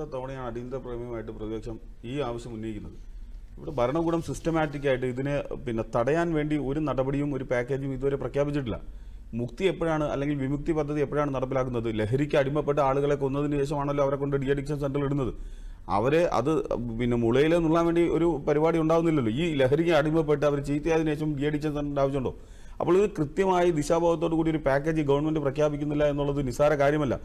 മൂന്നാമത്തെ തവണയാണ് അടിയന്തര പ്രമേയമായിട്ട് പ്രതിപക്ഷം ഈ ആവശ്യം ഉന്നയിക്കുന്നത്. ഇവിടെ ഭരണകൂടം സിസ്റ്റമാറ്റിക് ആയിട്ട് ഇതിനെ പിന്നെ തടയാൻ വേണ്ടി ഒരു നടപടിയും ഒരു പാക്കേജും ഇതുവരെ പ്രഖ്യാപിച്ചിട്ടില്ല. മുക്തി എപ്പോഴാണ് അല്ലെങ്കിൽ വിമുക്തി പദ്ധതി എപ്പോഴാണ് നടപ്പിലാക്കുന്നത്? ലഹരിക്ക് അടിമപ്പെട്ട ആളുകളെ കൊന്നതിന് ശേഷമാണല്ലോ അവരെ കൊണ്ട് ഡി അഡിക്ഷൻ സെന്ററിൽ ഇടുന്നത്. അവരെ അത് പിന്നെ മുളയിൽ നുള്ളാൻ വേണ്ടി ഒരു പരിപാടി ഉണ്ടാവുന്നില്ലല്ലോ. ഈ ലഹരിക്ക് അടിമപ്പെട്ട് അവർ ചീത്തയായതിനു ശേഷം ഡി അഡിക്ഷൻ സെന്ററിന്റെ ആവശ്യമുണ്ടോ? അപ്പോൾ ഇത് കൃത്യമായി ദിശാബോധത്തോടു കൂടി ഒരു പാക്കേജ് ഗവൺമെന്റ് പ്രഖ്യാപിക്കുന്നില്ല എന്നുള്ളത് നിസ്സാര കാര്യമല്ല.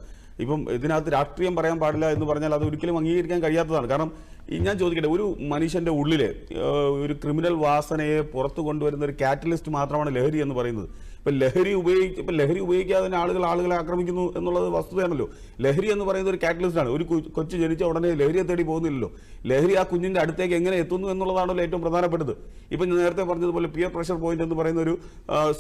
ഇപ്പം ഇതിനകത്ത് രാഷ്ട്രീയം പറയാൻ പാടില്ല എന്ന് പറഞ്ഞാൽ അത് ഒരിക്കലും അംഗീകരിക്കാൻ കഴിയാത്തതാണ്. കാരണം ഈ ഞാൻ ചോദിക്കട്ടെ ഒരു മനുഷ്യന്റെ ഉള്ളിൽ ഒരു ക്രിമിനൽ വാസനയെ പുറത്തു കൊണ്ടുവരുന്ന ഒരു കാറ്റലിസ്റ്റ് മാത്രമാണ് ലഹരി എന്ന് പറയുന്നത്. ഇപ്പൊ ലഹരി ഉപയോഗിച്ച് ഇപ്പൊ ലഹരി ഉപയോഗിക്കാതെ ആളുകൾ ആളുകളെ ആക്രമിക്കുന്നു എന്നുള്ളത് വസ്തുതയാണല്ലോ. ലഹരി എന്ന് പറയുന്നത് ഒരു കാറ്റലിസ്റ്റ് ആണ്. ഒരു കൊച്ചു ജനിച്ച ഉടനെ ലഹരിയെ തേടി പോകുന്നില്ലല്ലോ. ലഹരി ആ കുഞ്ഞിന്റെ അടുത്തേക്ക് എങ്ങനെ എത്തുന്നു എന്നുള്ളതാണല്ലോ ഏറ്റവും പ്രധാനപ്പെട്ടത്. ഇപ്പൊ ഞാൻ നേരത്തെ പറഞ്ഞതുപോലെ പിയർ പ്രഷർ പോയിന്റ് എന്ന് പറയുന്ന ഒരു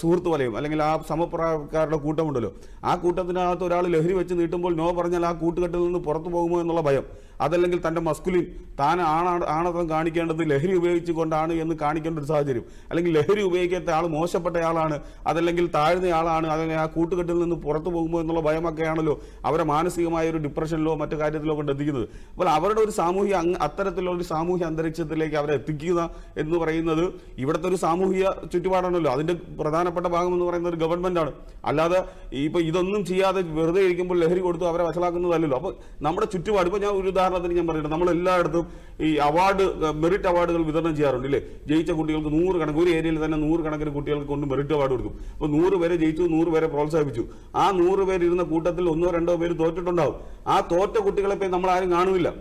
സുഹൃത്ത് വലയം അല്ലെങ്കിൽ ആ സമപ്രായക്കാരുടെ കൂട്ടമുണ്ടല്ലോ. ആ കൂട്ടത്തിനകത്ത് ഒരാൾ ലഹരി വെച്ച് നീട്ടുമ്പോൾ നോ പറഞ്ഞാൽ ആ കൂട്ടുകെട്ടിൽ നിന്ന് പുറത്തു പോകുമോ എന്നുള്ള ഭയം. അതല്ലെങ്കിൽ തന്റെ മസ്കുലിൻ താൻ ആണാണ് ആണത്വം കാണിക്കേണ്ടത് ലഹരി ഉപയോഗിച്ചുകൊണ്ടാണ് എന്ന് കാണിക്കേണ്ട ഒരു സാഹചര്യം. അല്ലെങ്കിൽ ലഹരി ഉപയോഗിക്കാത്ത ആൾ മോശപ്പെട്ട ആളാണ് അതല്ലെങ്കിൽ താഴ്ന്ന ആളാണ് അല്ലെങ്കിൽ ആ കൂട്ടുകെട്ടിൽ നിന്ന് പുറത്തു പോകുമ്പോൾ എന്നുള്ള ഭയമൊക്കെയാണല്ലോ അവരെ മാനസികമായ ഒരു ഡിപ്രഷനിലോ മറ്റു കാര്യത്തിലോ കൊണ്ട് എത്തിക്കുന്നത്. അപ്പോൾ അവരുടെ ഒരു സാമൂഹിക അത്തരത്തിലുള്ള ഒരു സാമൂഹ്യ അന്തരീക്ഷത്തിലേക്ക് അവരെ എത്തിക്കുക എന്ന് പറയുന്നത് ഇവിടുത്തെ ഒരു സാമൂഹിക ചുറ്റുപാടാണല്ലോ. അതിന്റെ പ്രധാനപ്പെട്ട ഭാഗം എന്ന് പറയുന്നത് ഒരു ഗവൺമെന്റ് ആണ്. അല്ലാതെ ഇപ്പൊ ഇതൊന്നും ചെയ്യാതെ വെറുതെ ഇരിക്കുമ്പോൾ ലഹരി കൊടുത്തു അവരെ വഷളാക്കുന്നതല്ലല്ലോ. അപ്പോൾ നമ്മുടെ ചുറ്റുപാട് ഇപ്പൊ ഞാൻ ഒരു ഉദാഹരണത്തിന് ഞാൻ പറയുന്നത് നമ്മൾ എല്ലായിടത്തും ഈ അവാർഡ് മെറിറ്റ് അവാർഡുകൾ വിതരണം ചെയ്യാറുണ്ട് ഇല്ലേ? ജയിച്ച കുട്ടികൾക്ക് നൂറ് കണക്ക് ഒരു ഏരിയയിൽ തന്നെ നൂറ് കണക്കിന് കുട്ടികൾക്ക് കൊണ്ട് മെറിറ്റ് അവാർഡ് കൊടുക്കും. അപ്പോൾ നൂറ് പേരെ ജയിച്ചു നൂറ് പേരെ പ്രോത്സാഹിപ്പിച്ചു. ആ നൂറ് പേര് ഇരുന്ന കൂട്ടത്തിൽ ഒന്നോ രണ്ടോ പേര് തോറ്റിട്ടുണ്ടാവും. ആ തോറ്റ കുട്ടികളെ പോയി നമ്മൾ ആരും കാണുന്നില്ല.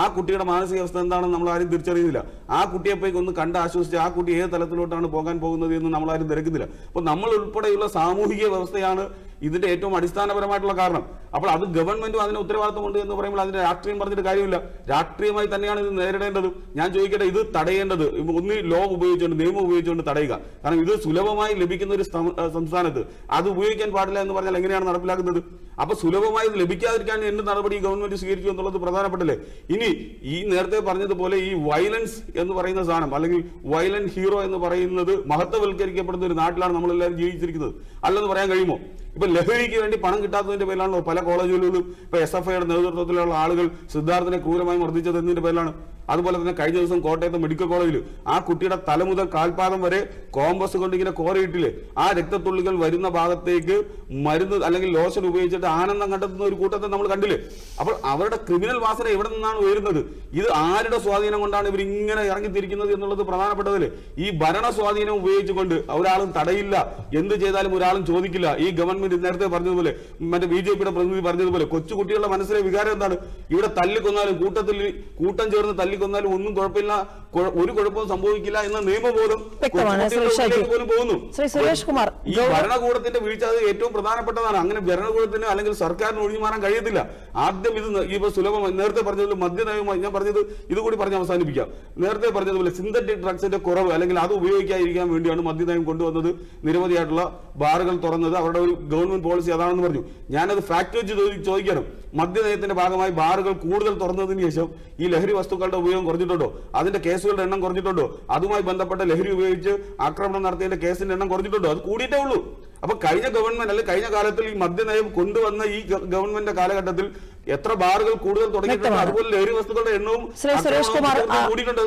ആ കുട്ടിയുടെ മാനസികാവസ്ഥ എന്താണെന്ന് നമ്മൾ ആരും തിരിച്ചറിയുന്നില്ല. ആ കുട്ടിയെ പോയി ഒന്ന് കണ്ട് ആശ്വസിച്ച് ആ കുട്ടി ഏത് തലത്തിലോട്ടാണ് പോകാൻ പോകുന്നത് എന്ന് നമ്മൾ ആരും തിരക്കുന്നില്ല. അപ്പോൾ നമ്മൾ ഉൾപ്പെടെയുള്ള സാമൂഹിക വ്യവസ്ഥയാണ് ഇതിന്റെ ഏറ്റവും അടിസ്ഥാനപരമായിട്ടുള്ള കാരണം. അപ്പോൾ അത് ഗവൺമെന്റും അതിന് ഉത്തരവാദിത്തമുണ്ട് എന്ന് പറയുമ്പോൾ അതിന്റെ രാഷ്ട്രീയം പറഞ്ഞിട്ട് കാര്യമില്ല. രാഷ്ട്രീയമായി തന്നെയാണ് ഇത് നേരിടേണ്ടത്. ഞാൻ ചോദിക്കട്ടെ ഇത് തടയേണ്ടത് ഒന്ന് ലോ ഉപയോഗിച്ചുകൊണ്ട് നിയമം ഉപയോഗിച്ചുകൊണ്ട് തടയുക. കാരണം ഇത് സുലഭമായി ലഭിക്കുന്ന ഒരു സംസ്ഥാനത്ത്. അത് ഉപയോഗിക്കാൻ പാടില്ല എന്ന് പറഞ്ഞാൽ എങ്ങനെയാണ് നടപ്പിലാക്കുന്നത്? അപ്പൊ സുലഭമായി ലഭിക്കാതിരിക്കാൻ എന്ത് നടപടി ഗവൺമെന്റ് സ്വീകരിച്ചു എന്നുള്ളത് പ്രധാനപ്പെട്ടല്ലേ? ഇനി ഈ നേരത്തെ പറഞ്ഞതുപോലെ ഈ വയലൻസ് എന്ന് പറയുന്ന സാധനം അല്ലെങ്കിൽ വയലന്റ് ഹീറോ എന്ന് പറയുന്നത് മഹത്വവൽക്കരിക്കപ്പെടുന്ന ഒരു നാട്ടിലാണ് നമ്മളെല്ലാവരും ജീവിച്ചിരിക്കുന്നത്. അല്ലെന്ന് പറയാൻ കഴിയുമോ? ഇപ്പൊ ലഹരിക്ക് വേണ്ടി പണം കിട്ടാത്തതിന്റെ പേരിലാണല്ലോ പല കോളേജുകളിലും ഇപ്പൊ എസ് എഫ് ഐയുടെ നേതൃത്വത്തിലുള്ള ആളുകൾ സിദ്ധാർത്ഥനെ ക്രൂരമായി മർദ്ദിച്ചത് എന്നതിന്റെ പേരിലാണ്. അതുപോലെ തന്നെ കഴിഞ്ഞ ദിവസം കോട്ടയത്തെ മെഡിക്കൽ കോളേജിൽ ആ കുട്ടിയുടെ തല മുതൽ കാൽപാദം വരെ കോമ്പസ് കൊണ്ട് ഇങ്ങനെ കോരയിട്ടില്ലേ? ആ രക്തത്തുള്ളികൾ വരുന്ന ഭാഗത്തേക്ക് മരുന്ന് അല്ലെങ്കിൽ ലോഷൻ ഉപയോഗിച്ചിട്ട് ആനന്ദം കണ്ടെത്തുന്ന ഒരു കൂട്ടത്തെ നമ്മൾ കണ്ടില്ലേ? അപ്പോൾ അവരുടെ ക്രിമിനൽ വാസന എവിടെ നിന്നാണ് ഉയരുന്നത്? ഇത് ആരുടെ സ്വാധീനം കൊണ്ടാണ് ഇവർ ഇങ്ങനെ ഇറങ്ങിത്തിരിക്കുന്നത് എന്നുള്ളത് പ്രധാനപ്പെട്ടതല്ലേ? ഈ ഭരണ സ്വാധീനം ഉപയോഗിച്ചുകൊണ്ട് ഒരാളും തടയില്ല. എന്ത് ചെയ്താലും ഒരാളും ചോദിക്കില്ല. ഈ ഗവൺമെന്റ് നേരത്തെ പറഞ്ഞതുപോലെ മറ്റേ ബി ജെ പിയുടെ പ്രതിനിധി പറഞ്ഞതുപോലെ കൊച്ചുകുട്ടികളുടെ മനസ്സിലെ വികാരം എന്താണ്? ഇവിടെ തല്ലിക്കൊന്നാലും കൂട്ടത്തിൽ കൂട്ടം ചേർന്ന് തല്ലിക്കൊന്നാലും ഒന്നും കുഴപ്പമില്ല ഒരു കുഴപ്പവും സംഭവിക്കില്ല എന്ന നിയമബോധം പോലും പോകുന്നു. ഈ ഭരണകൂടത്തിന്റെ വീഴ്ച അത് ഏറ്റവും പ്രധാനപ്പെട്ടതാണ്. അങ്ങനെ ഭരണകൂടത്തിന് അല്ലെങ്കിൽ സർക്കാരിന് ഒഴിഞ്ഞു മാറാൻ കഴിയത്തില്ല. ആദ്യം ഇത് ഇപ്പൊ സുലഭമായി നേരത്തെ പറഞ്ഞതുപോലെ മദ്യനയമായി ഞാൻ പറഞ്ഞത് ഇതുകൂടി പറഞ്ഞ് അവസാനിപ്പിക്കാം. നേരത്തെ പറഞ്ഞതുപോലെ സിന്തറ്റിക് ഡ്രഗ്സിന്റെ കുറവ് അല്ലെങ്കിൽ അത് ഉപയോഗിക്കാതിരിക്കാൻ വേണ്ടിയാണ് മദ്യനയം കൊണ്ടുവന്നത്. നിരവധിയായിട്ടുള്ള ബാറുകൾ തുറന്നത്. അവരുടെ ഒരു ഗവൺമെന്റ് പോളിസി അതാണെന്ന് പറഞ്ഞു. ഞാനത് ഫാക്ട് വെച്ച് ചോദി- ചോദിക്കണം. മദ്യനയത്തിന്റെ ഭാഗമായി ബാറുകൾ കൂടുതൽ തുറന്നതിന് ശേഷം ഈ ലഹരി വസ്തുക്കളുടെ ഉപയോഗം കുറഞ്ഞിട്ടുണ്ടോ? അതിന്റെ കേസുകളുടെ എണ്ണം കുറഞ്ഞിട്ടുണ്ടോ? അതുമായി ബന്ധപ്പെട്ട ലഹരി ഉപയോഗിച്ച് ആക്രമണം നടത്തിയതിന്റെ കേസിന്റെ എണ്ണം കുറഞ്ഞിട്ടുണ്ടോ? അത് കൂടിയിട്ടേ ഉള്ളൂ. അപ്പൊ കഴിഞ്ഞ ഗവൺമെന്റ് അല്ലെങ്കിൽ കഴിഞ്ഞ കാലത്തിൽ ഈ മദ്യനയം കൊണ്ടുവന്ന ഈ ഗവൺമെന്റിന്റെ കാലഘട്ടത്തിൽ എത്ര ബാറുകൾ കൂടുതൽ തുടങ്ങിയിട്ടുണ്ട്? അതുപോലെ ലഹരി വസ്തുക്കളുടെ എണ്ണവും കൂടിയിട്ടുണ്ട്.